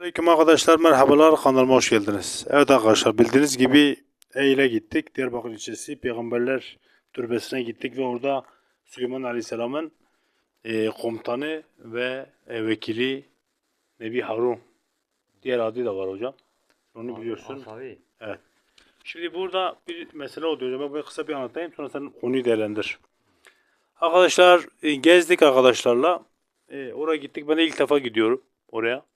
Aleyküm arkadaşlar merhabalar kanalıma hoş geldiniz. Evet arkadaşlar bildiğiniz gibi Eyl'e gittik. Diyarbakır ilçesi Peygamberler Türbesi'ne gittik ve orada Süleyman Aleyhisselam'ın e, komutanı ve e, vekili Nebi Harun. Diğer adı da var hocam. Onu biliyorsun. Asavi. Şimdi burada bir mesele oluyor. Ben böyle kısa bir anlatayım sonra sen konuyu değerlendir. Arkadaşlar e, gezdik arkadaşlarla. E, oraya gittik. Ben de ilk defa gidiyorum oraya.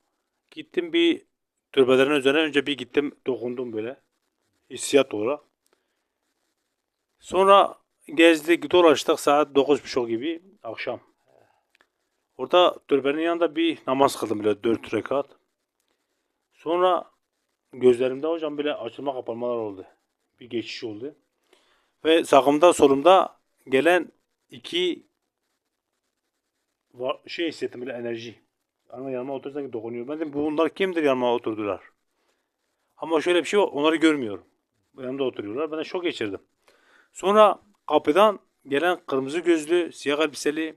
Gittim bir türbelerin üzerine önce bir gittim dokundum böyle. Hissiyat olarak. Sonra gezdik dolaştık saat 9.30 gibi akşam. Orada türbenin yanında bir namaz kıldım böyle 4 rekat. Sonra gözlerimde hocam böyle açılma kapanmalar oldu. Bir geçiş oldu. Ve sağımda solumda gelen iki şey hissettim böyle enerji. Ama yanıma oturdu sanki dokunuyor. Ben dedim bunlar kimdir yanıma oturdular. Ama şöyle bir şey var. Onları görmüyorum. Yanımda oturuyorlar. Ben de şok geçirdim. Sonra kapıdan gelen kırmızı gözlü, siyah elbiseli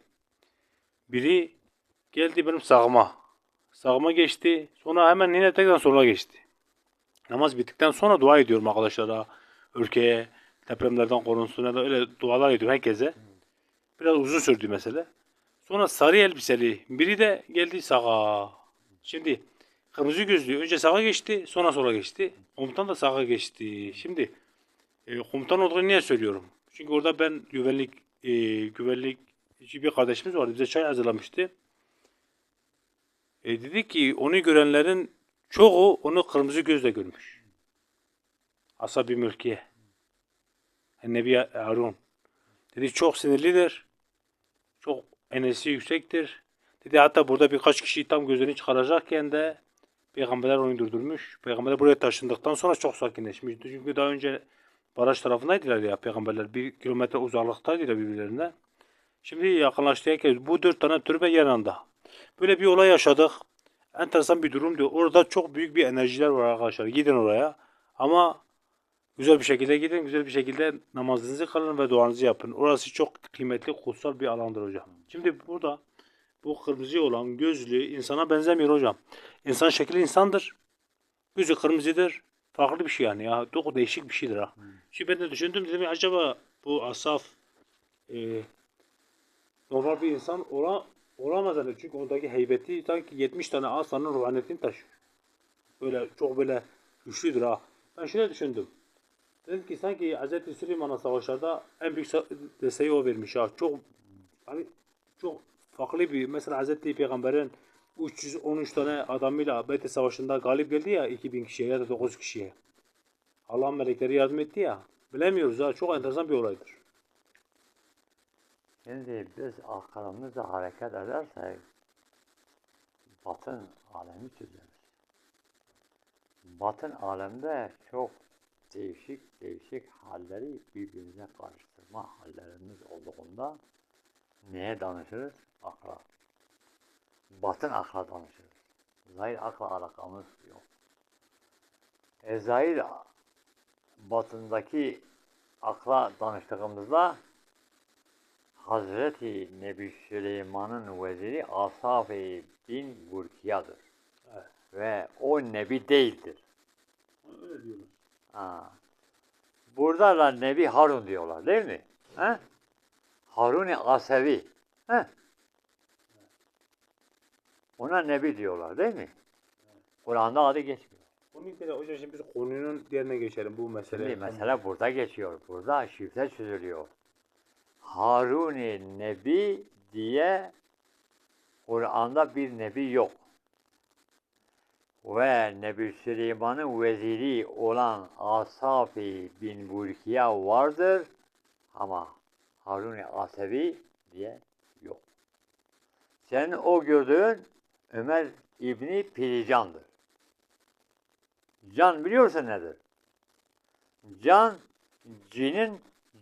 biri geldi benim sağıma. Sağıma geçti. Sonra hemen yine tekrar sola geçti. Namaz bittikten sonra dua ediyorum arkadaşlara. Ülkeye, depremlerden korunsun da öyle dualar ediyorum herkese. Biraz uzun sürdü mesele. Sonra sarı elbiseli biri de geldi sağa. Şimdi kırmızı gözlü önce sağa geçti sonra sola geçti. Komutan da sağa geçti. Şimdi e, komutan olduğunu niye söylüyorum? Çünkü orada ben güvenlik e, güvenlik bir kardeşimiz vardı. Bize çay hazırlamıştı. E, dedi ki onu görenlerin çoğu onu kırmızı gözle görmüş. Asabi mülkiye. Nebi Harun. Dedi çok sinirlidir. Çok enerjisi yüksektir. Dedi hatta burada birkaç kişi tam gözlerini çıkaracakken de peygamberler onu durdurmuş. Peygamberler buraya taşındıktan sonra çok sakinleşmişti. Çünkü daha önce baraj tarafındaydılar ya peygamberler. Bir kilometre uzaklıktaydılar birbirlerine. Şimdi yakınlaştığı herkes bu dört tane türbe yanında. Böyle bir olay yaşadık. Enteresan bir durum diyor. Orada çok büyük bir enerjiler var arkadaşlar. Gidin oraya. Ama güzel bir şekilde gidin. Güzel bir şekilde namazınızı kılın ve duanızı yapın. Orası çok kıymetli, kutsal bir alandır hocam. Şimdi burada bu kırmızı olan gözlü insana benzemiyor hocam. İnsan şekli insandır. Gözü kırmızıdır. Farklı bir şey yani ya. Çok değişik bir şeydir ha. Şimdi ben de düşündüm dedim acaba bu asaf e, normal bir insan ola, olamaz hani. Çünkü ondaki heybeti sanki 70 tane aslanın ruhaniyetini taşıyor. Böyle çok böyle güçlüdür ha. Ben şöyle düşündüm. Dedim ki sanki Hz. Süleyman'a savaşlarda en büyük desteği o vermiş ha. Çok hani çok farklı bir mesela Hz. Peygamber'in 313 tane adamıyla Bedir Savaşı'nda galip geldi ya 2000 kişiye ya da 9 kişiye. Allah'ın melekleri yardım etti ya. Bilemiyoruz ha. Çok enteresan bir olaydır. Şimdi biz aklımızla hareket edersek batın alemi çözeriz. Batın alemde çok değişik değişik halleri birbirine karıştırma hallerimiz olduğunda neye danışırız? Akla. Batın akla danışırız. Zahir akla alakamız yok. E zahir batındaki akla danıştığımızda Hazreti Nebi Süleyman'ın veziri Asaf bin Burkiya'dır. Evet. Ve o nebi değildir. Öyle diyorlar. Ha. Burada da Nebi Harun diyorlar değil mi? He? Harun-i Asevi. He? Ona Nebi diyorlar değil mi? Kur'an'da adı geçmiyor. Onun için hocam şimdi biz konunun diğerine geçelim bu mesele. Şimdi mesele burada geçiyor. Burada şifre çözülüyor. Harun-i Nebi diye Kur'an'da bir nebi yok. Ve Nebi Süleyman'ın veziri olan Asafi bin Burkiya vardır ama Harun-i Asevi diye yok. Senin o gördüğün Ömer İbni Pirican'dır. Can biliyorsun nedir? Can, cinin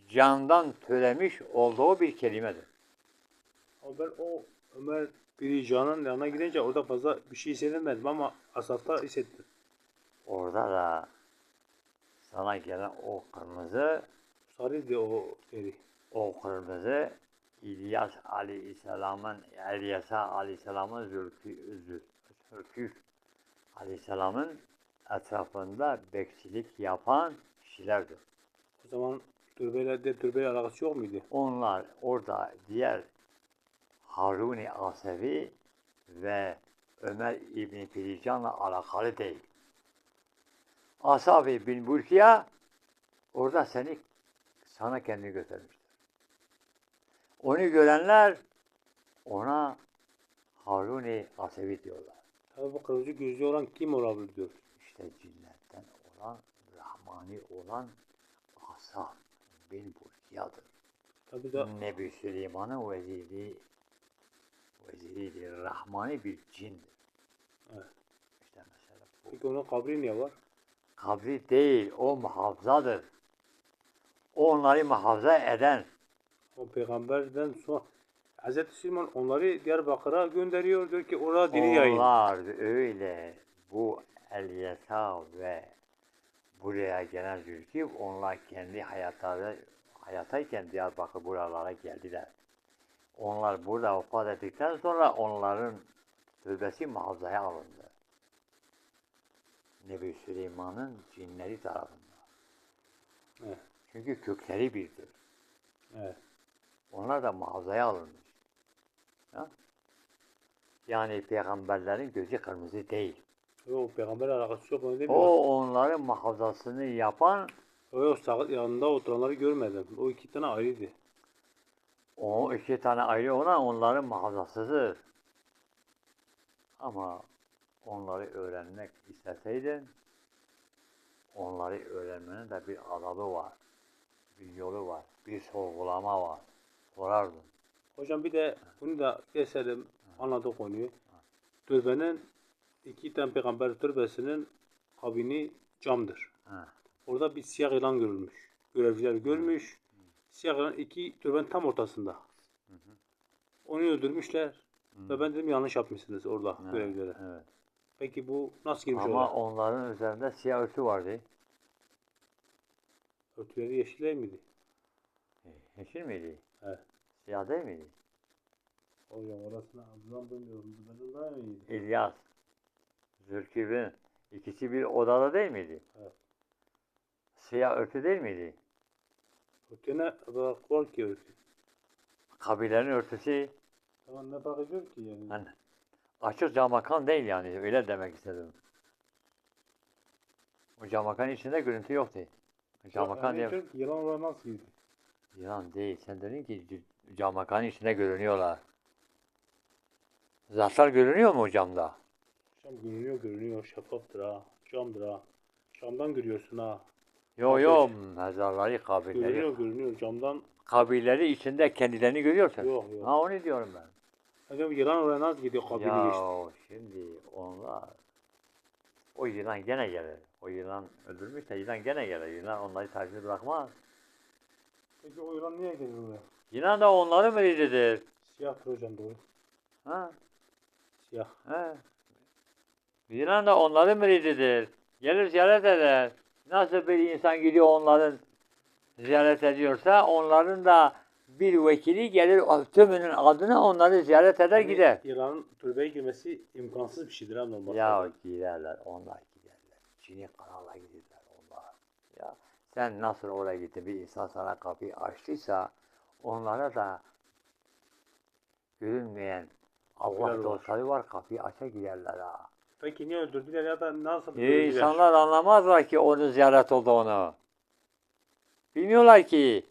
candan türemiş olduğu bir kelimedir. Ama ben o Ömer Birican'ın yanına gidince orada fazla bir şey hissedemedim ama Asaf'ta hissettim. Orada da sana gelen o kırmızı, Sarıydı o deri. o kırmızı İlyas Aleyhisselam'ın, Elyasa Aleyhisselam'ın zülkü, zül, zülkü Aleyhisselam'ın etrafında bekçilik yapan kişilerdir. O zaman türbeyle de türbeyle alakası yok muydu? Onlar orada diğer Harun-i Asevi ve Ömer İbni Filican'la alakalı değil. Asabi bin Burkiya orada seni sana kendini göstermiştir. Onu görenler ona Harun-i Asevi diyorlar. Tabi bu kırmızı gözlü olan kim olabilir diyor. İşte cinnetten olan, Rahmani olan Asaf bin Burkiya'dır. Tabi de Nebi Süleyman'ın veziri veziridir. Rahmani bir cindir. Evet. İşte mesela bu. peki onun kabri niye var? Kabri değil, o muhafzadır. O onları muhafaza eden. O peygamberden sonra Hz. Süleyman onları Diyarbakır'a gönderiyor. Diyor ki orada dini yayın. Onlar öyle bu Elyesa ve buraya gelen Zülkif onlar kendi hayatları hayatayken Diyarbakır buralara geldiler. Onlar burada vefat ettikten sonra onların türbesi muhafazaya alındı. Nebi Süleyman'ın cinleri tarafından. Evet. Çünkü kökleri birdir. Evet. Onlar da muhafazaya alınmış. Ya? Yani peygamberlerin gözü kırmızı değil. Yok peygamber alakası yok onu demiyor. O onların muhafazasını yapan O yok sağ yanında oturanları görmedim. O iki tane ayrıydı. O iki tane ayrı olan onların muhafazasıdır. Ama onları öğrenmek isteseydin onları öğrenmenin de bir adabı var. Bir yolu var. Bir sorgulama var. Sorardın. Hocam bir de bunu da keselim. Anladık konuyu. Türbenin iki tane peygamber türbesinin kabini camdır. Ha. Orada bir siyah yılan görülmüş. Görevliler görmüş. Siyah yılan iki türbenin tam ortasında. Onu öldürmüşler. Ve ben dedim yanlış yapmışsınız orada Evet, görevlilere. Evet. Peki bu nasıl girmiş Ama oraya? onların üzerinde siyah örtü vardı. Örtüleri yeşil değil miydi? Yeşil miydi? Evet. Siyah değil miydi? Hocam orasını ablam bilmiyorum. Benden daha iyiydi. İlyas, Zülkif'in ikisi bir odada değil miydi? Evet. Siyah örtü değil miydi? Örtüye ne fark var ki örtü? Kabilenin örtüsü Tamam ne fark ediyor ki yani? hani açık camakan değil yani öyle demek istedim. O camakan içinde görüntü yoktu. Camakan yani diye diyorum ki yılan oraya nasıl girdi? yılan değil. Sen dedin ki c- camakanın içinde görünüyorlar. Zatlar görünüyor mu o camda? Cam görünüyor görünüyor şeffaftır ha. Camdır ha. Camdan görüyorsun ha. Yo yo mezarları kabileleri. Görünüyor görünüyor camdan. Kabileleri içinde kendilerini görüyorsun. Yok yok. Ha onu diyorum ben. Hocam yılan oraya nasıl gidiyor kabini ya geçti? şimdi onlar o yılan gene gelir. O yılan öldürmüş de yılan gene gelir. Yılan onları takip bırakmaz. Peki o yılan niye geliyor oraya? Yılan da onların mürididir. Siyahtır hocam doğru. Ha? Siyah. He. Yılan da onların mürididir. Gelir ziyaret eder. Nasıl bir insan gidiyor onların ziyaret ediyorsa onların da bir vekili gelir tümünün adına onları ziyaret eder Yani gider. Yılanın türbeye girmesi imkansız bir şeydir ha normalde. Ya giderler, onlar giderler. Çin'i kanala giderler onlar. Ya sen nasıl oraya gittin bir insan sana kapıyı açtıysa onlara da görünmeyen Allah dostları var kapıyı aça giderler ha. Peki niye öldürdüler ya da nasıl öldürdüler? insanlar anlamazlar ki onun ziyaret olduğunu. Bilmiyorlar ki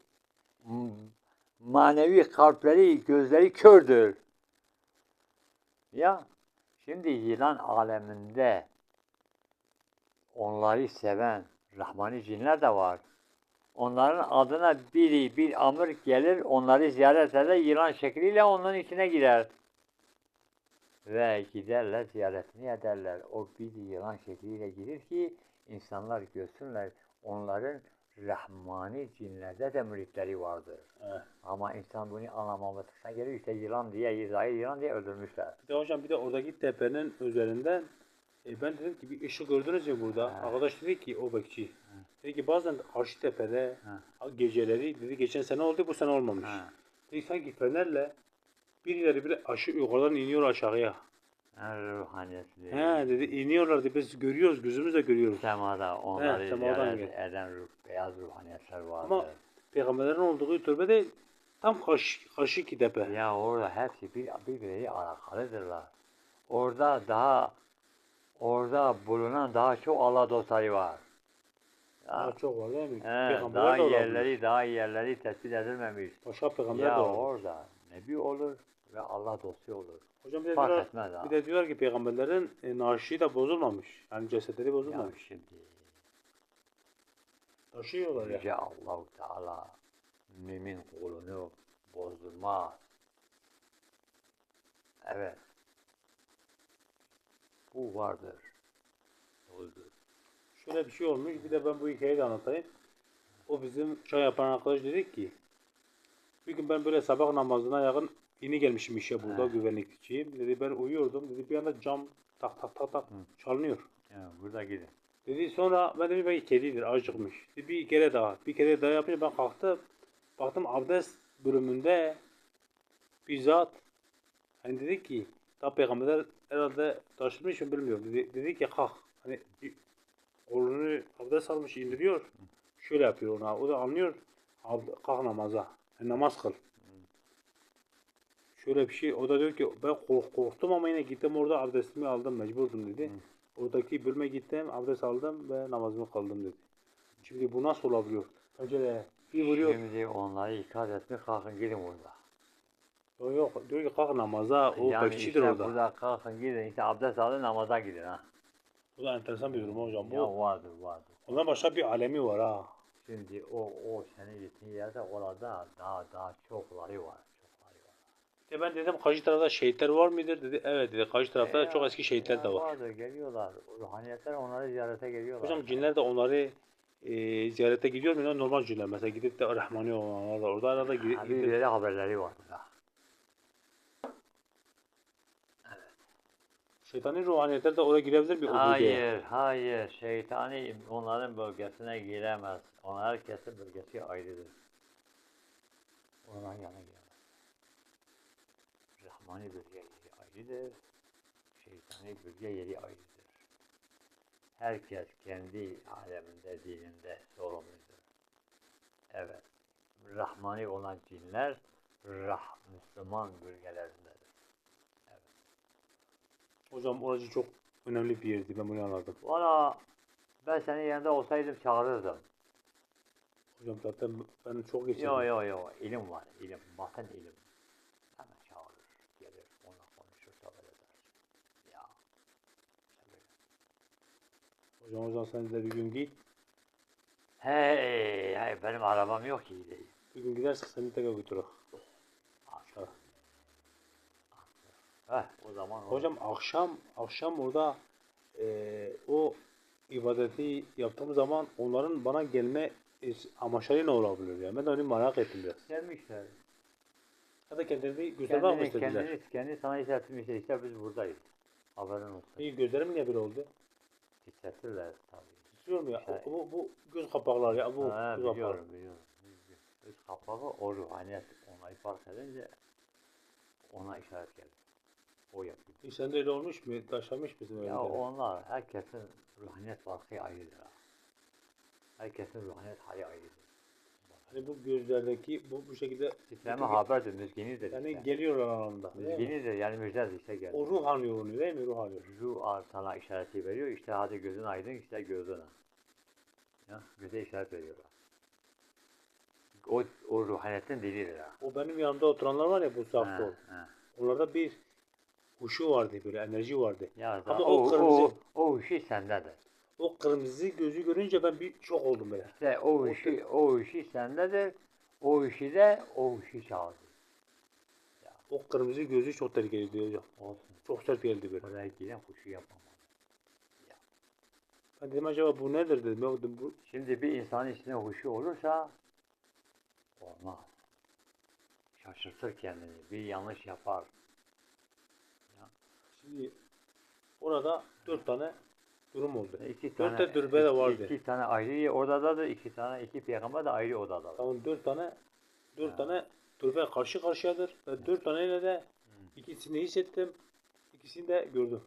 manevi kalpleri, gözleri kördür. Ya şimdi yılan aleminde onları seven Rahmani cinler de var. Onların adına biri bir amir gelir, onları ziyaret eder, yılan şekliyle onların içine girer. Ve giderler, ziyaretini ederler. O bir yılan şekliyle girir ki insanlar görsünler onların Rahmani cinlerde de müritleri vardır. Evet. Ama insan bunu anlamamasına göre işte yılan diye, zahir yılan diye öldürmüşler. Bir de hocam bir de oradaki tepenin üzerinden e, ben dedim ki bir ışık gördünüz mü burada? Ha. Arkadaş dedi ki o bekçi. Dedi ki bazen karşı tepede geceleri dedi geçen sene oldu bu sene olmamış. Ha. Dedi sanki fenerle birileri bir aşı yukarıdan iniyor aşağıya. En ruhaniyetli. He dedi iniyorlar dedi biz görüyoruz gözümüzle görüyoruz. Semada onları semadan ziyaret gel. eden ruh, beyaz ruhaniyetler vardı. Ama peygamberlerin olduğu türbe de tam karşı iki tepe. Ya orada hepsi bir, birbirleri alakalıdırlar. Orada daha orada bulunan daha çok Allah dostları var. Daha çok var değil mi? he, daha yerleri daha yerleri tespit edilmemiş. Başka peygamber Ya de olabilir. orada Nebi olur ve Allah dostu olur. Hocam bir de, Fark diyorlar, etmez ha. bir de diyorlar ki peygamberlerin e, naaşı da bozulmamış. Yani cesetleri Ya bozulmamış. şimdi Taşıyorlar ya. Yüce Allahu Teala mümin kulunu bozdurmaz. Evet. Bu vardır. Doğrudur. Şöyle bir şey olmuş. Bir de ben bu hikayeyi de anlatayım. O bizim çay yapan arkadaş dedi ki bir gün ben böyle sabah namazına yakın yeni gelmişim işe burada güvenlikçiyim. Dedi ben uyuyordum. Dedi bir anda cam tak tak tak tak çalınıyor. Ya burada gidin. Dedi sonra ben dedim belki kedidir acıkmış. Dedi, bir kere daha. Bir kere daha yapınca ben kalktım. Baktım abdest bölümünde bir zat hani dedi ki ta peygamberler herhalde taşımış mı bilmiyorum. Dedi, dedi ki kalk. Hani kolunu abdest almış indiriyor. Şöyle yapıyor ona. O da anlıyor. Ab- kalk namaza. Yani namaz kıl. Şöyle bir şey. O da diyor ki ben kork- korktum ama yine gittim orada abdestimi aldım mecburdum dedi. Oradaki bölüme gittim abdest aldım ve namazımı kıldım dedi. Şimdi bu nasıl olabiliyor? Önce de bir vuruyor. Şimdi onları ikaz etmek kalkın gidin burada. Yok yok diyor ki kalk namaza o yani bekçidir işte orada. burada kalkın gidin işte abdest alın namaza gidin ha. Bu da enteresan bir durum hocam. Bu, Ya vardır vardır. ondan başka bir alemi var ha. Şimdi o o senin gittiğin yerde orada daha daha. Çokları var. İşte ben dedim karşı tarafta şehitler var mıdır? Dedi evet dedi karşı tarafta Ya, çok eski şehitler de var. Vardır geliyorlar. Ruhaniyetler onları ziyarete geliyorlar. Hocam cinler de onları e, ziyarete gidiyor mu? Normal cinler mesela gidip de Rahmani olanlar da orada arada gidip, Ha, Birbirleri haberleri var. burada. şeytani ruhaniyetler de oraya girebilir mi? Hayır, hayır. Şeytani onların bölgesine giremez. Onlar herkesin bölgesi ayrıdır. Onların yanına giremez. Rahmani bölge yeri ayrıdır. Şeytani bölge yeri ayrıdır. Herkes kendi aleminde, dininde sorumludur. Evet. Rahmani olan cinler Rah Müslüman bölgelerindedir. Hocam orası çok önemli bir yerdi. Ben bunu anladım. Valla ben senin yanında olsaydım çağırırdım. Hocam zaten ben çok geçirdim. Yo yo yo ilim var ilim batın ilim. Hemen çağırır gelir onunla konuşur sohbet eder. Ya. işte böyle. Hocam o zaman sen de bir gün git. Hey, hey benim arabam yok ki değil. Bir gün gidersek seni tekrar götürürüm. Aşağı. Heh, o zaman o- Hocam akşam akşam orada eee, o ibadeti yaptığım zaman onların bana gelme is- amaçları ne olabilir ya? Ben de onu merak ettim biraz. gelmişler. Ya da kendilerini göstermek Kendini, istediler? kendini, kendi sana hissetmişler işte biz buradayız. Haberin olsun. İyi gözlerim niye böyle oldu? Hissettirler tabii. Titriyorum ya. Şey- Bu, bu göz kapakları ya. Bu Ha, göz kapakları. biliyorum biliyorum. Öz kapağı o ruhaniyet onayı fark edince ona işaret geldi. O yapıyor. E sen de öyle olmuş mu? Taşlamış mısın öyle? Ya de? onlar herkesin ruhaniyet farkı ayrıdır. ha. Herkesin ruhaniyet hali ayrıdır. Hani bu gözlerdeki bu bu şekilde Titreme haberdir, müzginidir yani işte. geliyorlar değil mi? Müzginidir yani müjdedir işte geldi. O ruh anlıyor onu değil mi? Ruh anlıyor. Ruh sana işareti veriyor. İşte hadi gözün aydın işte gözüne. Ya, göze işaret veriyorlar. O, o ruhaniyetin dilidir ha. O benim yanımda oturanlar var ya bu safta. ha. Onlarda bir huşu vardı böyle enerji vardı. Ya Ama o o, kırmızı- o, o işi sendedir. O kırmızı gözü görünce ben bir şok oldum böyle. İşte o işi, o işi sendedir. O işi de o işi çağırdı. O kırmızı gözü çok tehlikeliydi hocam. Olsun. Çok sert geldi böyle. Oraya giden kuşu yapamaz. Ben dedim acaba bu nedir dedim. Ya dedim, bu Şimdi bir insanın içine huşu olursa olmaz. Şaşırtır kendini. Bir yanlış yapar. şimdi orada dört tane durum oldu. İki Dört tane, de dürbe de iki- vardı. iki tane ayrı odadadır. iki tane iki peygamber de ayrı odadadır. Tamam dört tane dört Ha. tane türbe karşı karşıyadır ve dört taneyle de ikisini hissettim. İkisini de gördüm.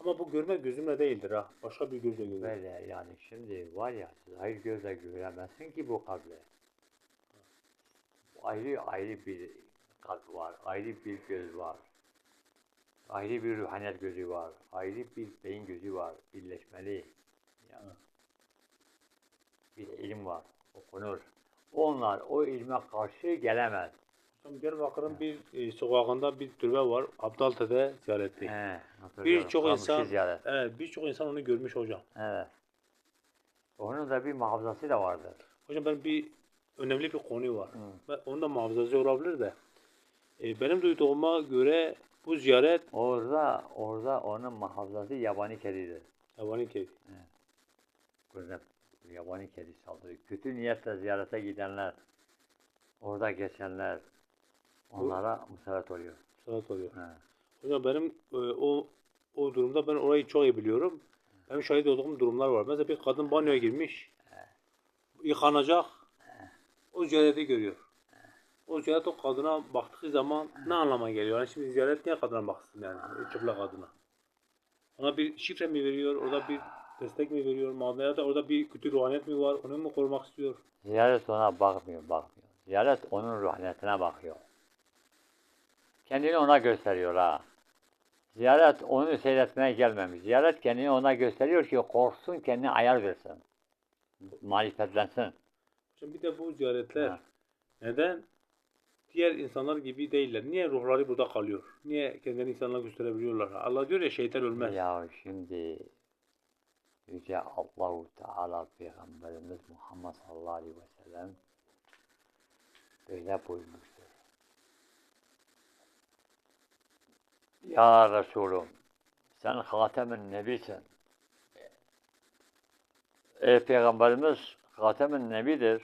Ama bu görme gözümle değildir ha. Başka bir gözle gördüm. Böyle yani şimdi var ya zahir gözle göremezsin ki bu kalple. Ayrı ayrı bir kalp var, ayrı bir göz var. Ayrı bir ruhaniyet gözü var, ayrı bir beyin gözü var, birleşmeli. Yani. Bir ilim var, okunur. Onlar o ilme karşı gelemez. Hocam Diyarbakır'ın bir e, sokağında bir türbe var. Abdaltepe ziyaretli. He. Birçok insan ziyaret. evet, birçok insan onu görmüş hocam. Evet. Onun da bir muhafazası da vardır. Hocam ben bir önemli bir konu var. Hı. Ve onun da muhafazası olabilir de. E, benim duyduğuma göre bu ziyaret Orada, orada onun muhafazası yabani kedidir. Yabani kedi. Gözüne yabani kedi saldırıyor. Kötü niyetle ziyarete gidenler, orada geçenler, onlara musallat oluyor. Sanat oluyor. He. Hocam benim e, o o durumda ben orayı çok iyi biliyorum. Benim şahit olduğum durumlar var. Mesela bir kadın banyoya girmiş. Yıkanacak. O ziyareti görüyor. O ziyaret o kadına baktığı zaman ne anlama geliyor? Yani şimdi ziyaret niye kadına baksın yani? Çıplak kadına. Ona bir şifre mi veriyor? Orada bir destek mi veriyor? Manaya da orada bir kötü ruhaniyet mi var? Onu mu korumak istiyor? Ziyaret ona bakmıyor, bakmıyor. Ziyaret onun ruhaniyetine bakıyor. Kendini ona gösteriyor ha. Ziyaret onu seyretmeye gelmemiş. Ziyaret kendini ona gösteriyor ki korksun, kendine ayar versin. Marifetlensin. Şimdi bir de bu ziyaretler Ha. neden diğer insanlar gibi değiller? Niye ruhları burada kalıyor? Niye kendini insanlara gösterebiliyorlar? Allah diyor ya şeytan ölmez. Ya şimdi Yüce Allahu Teala Peygamberimiz Muhammed sallallahu aleyhi ve sellem böyle buyurmuştur. Ya Resulüm sen Hatem-i Nebisin. Ey Peygamberimiz Hatem-i Nebidir.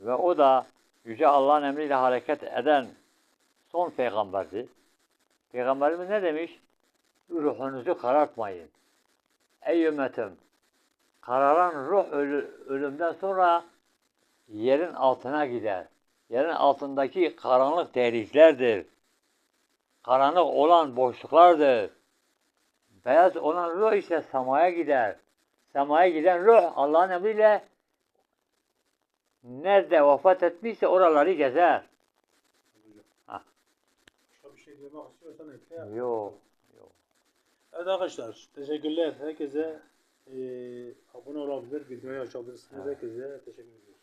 Ve o da Yüce Allah'ın emriyle hareket eden son peygamberdi. Peygamberimiz ne demiş? ruhunuzu karartmayın. Ey ümmetim, kararan ruh ölü- ölümden sonra yerin altına gider. Yerin altındaki karanlık deliklerdir. Karanlık olan boşluklardır. Beyaz olan ruh ise semaya gider. Semaya giden ruh Allah'ın emriyle nerede vefat etmişse oraları gezer. Başka bir şey demek istiyorsan ekle. Yok. Yok. Evet arkadaşlar teşekkürler. Herkese eee abone olabilir, videoyu açabilirsiniz. Evet. Herkese teşekkür ediyoruz.